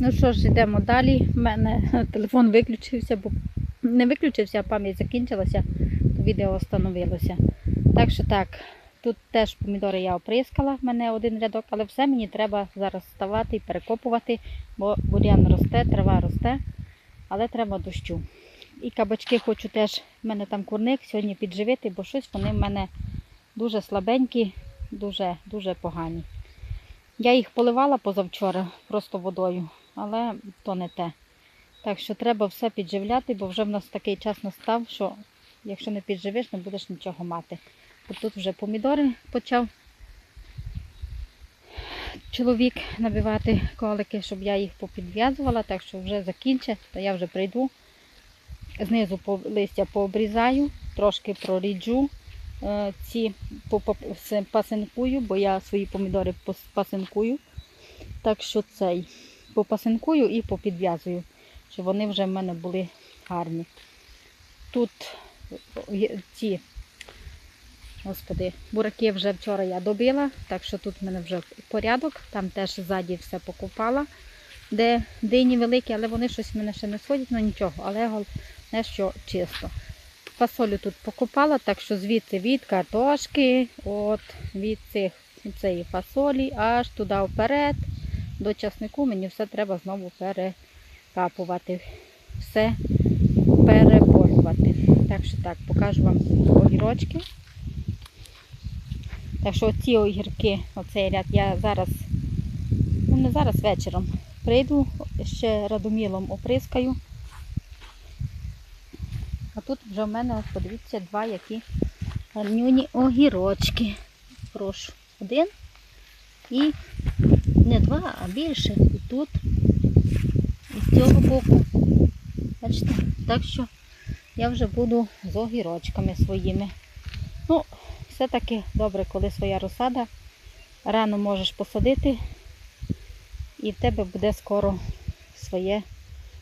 Ну що ж, йдемо далі. У мене телефон виключився, бо не виключився, а пам'ять закінчилася, то відео встановилося. Так що так, тут теж помідори я оприскала, в мене один рядок, але все мені треба зараз вставати і перекопувати, бо бур'ян росте, трава росте, але треба дощу. І кабачки хочу теж, в мене там курник сьогодні підживити, бо щось вони в мене дуже слабенькі, дуже, дуже погані. Я їх поливала позавчора просто водою, але то не те. Так що треба все підживляти, бо вже в нас такий час настав, що якщо не підживиш, не будеш нічого мати. От тут вже помідори почав чоловік набивати колики, щоб я їх попідв'язувала, так що вже закінчить, то я вже прийду. Знизу листя пообрізаю, трошки проріджу е, ці пасинкую, бо я свої помідори пасинкую. Так що цей попасинкую і попідв'язую, щоб вони вже в мене були гарні. Тут є- ці, господи, бураки вже вчора я добила, так що тут в мене вже порядок. Там теж ззаді все покупала, де дині великі, але вони щось в мене ще не сходять, ну нічого, але головне, що чисто. Фасолю тут покупала, так що звідси від картошки, от від цих цієї фасолі, аж туди вперед, до часнику мені все треба знову перекапувати. Все переборювати. Так що так, покажу вам огірочки. Так що ці огірки, оцей ряд, я зараз, ну не зараз вечором прийду, ще радомілом оприскаю. А тут вже в мене, подивіться, два які гарнюні огірочки. Прошу. Один і не два, а більше. І тут, і з цього боку. Бачите? Так що я вже буду з огірочками своїми. Ну, все-таки добре, коли своя розсада. Рано можеш посадити, і в тебе буде скоро своє,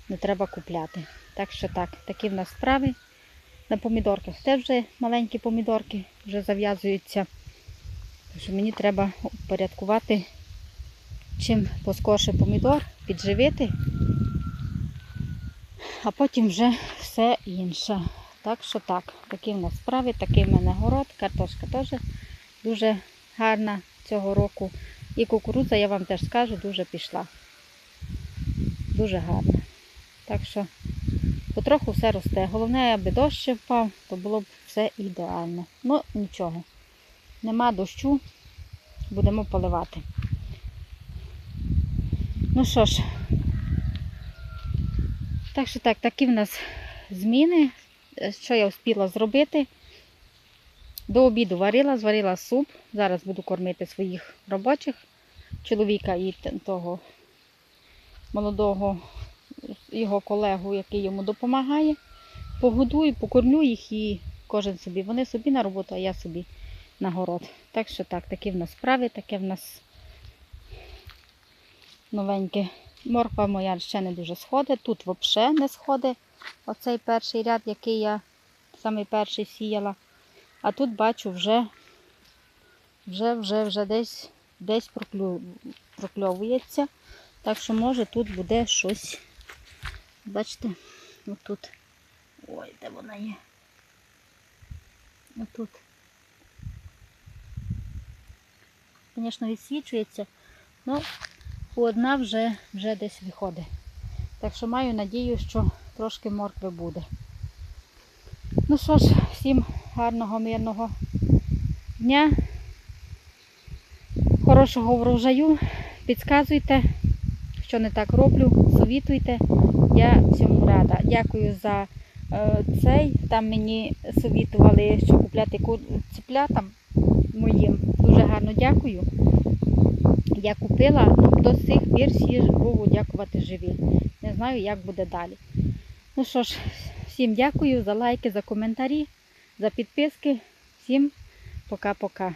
не треба купляти. Так що так, такі в нас справи. На помідорках теж вже маленькі помідорки вже зав'язуються. Що мені треба упорядкувати чим поскорше помідор, підживити, а потім вже все інше. Так що так, такі в нас справи, такий в мене город, картошка теж дуже гарна цього року. І кукурудза, я вам теж скажу, дуже пішла. Дуже гарна. Так що потроху все росте. Головне, аби дощ впав, то було б все ідеально. Ну, нічого. Нема дощу, будемо поливати. Ну що ж, так що так, такі в нас зміни. Е, Що я встигла зробити? До обіду варила, зварила суп. Зараз буду кормити своїх робочих, чоловіка і того молодого його колегу, який йому допомагає. Погодую, покормлю їх і кожен собі. Вони собі на роботу, а я собі на город. Так що так, такі в нас справи, таке в нас новеньке. Морква моя ще не дуже сходить. Тут взагалі не сходить. Оцей перший ряд, який я самий перший сіяла. А тут бачу вже, вже, вже, вже десь, десь проклю, прокльовується. Так що, може, тут буде щось. Бачите, отут. Ой, де вона є? Отут. Звісно, відсвічується, але одна вже, вже десь виходить. Так що маю надію, що трошки моркви буде. Ну що ж, всім гарного, мирного дня, хорошого врожаю. Підказуйте, що не так роблю, совітуйте. Я всьому рада. Дякую за е, цей. Там мені совітували, що купляти ку- цеплятам моїм. Дуже гарно дякую. Я купила, до сих пір всі Богу дякувати живі. Не знаю, як буде далі. Ну що ж, всім дякую за лайки, за коментарі, за підписки. Всім пока-пока.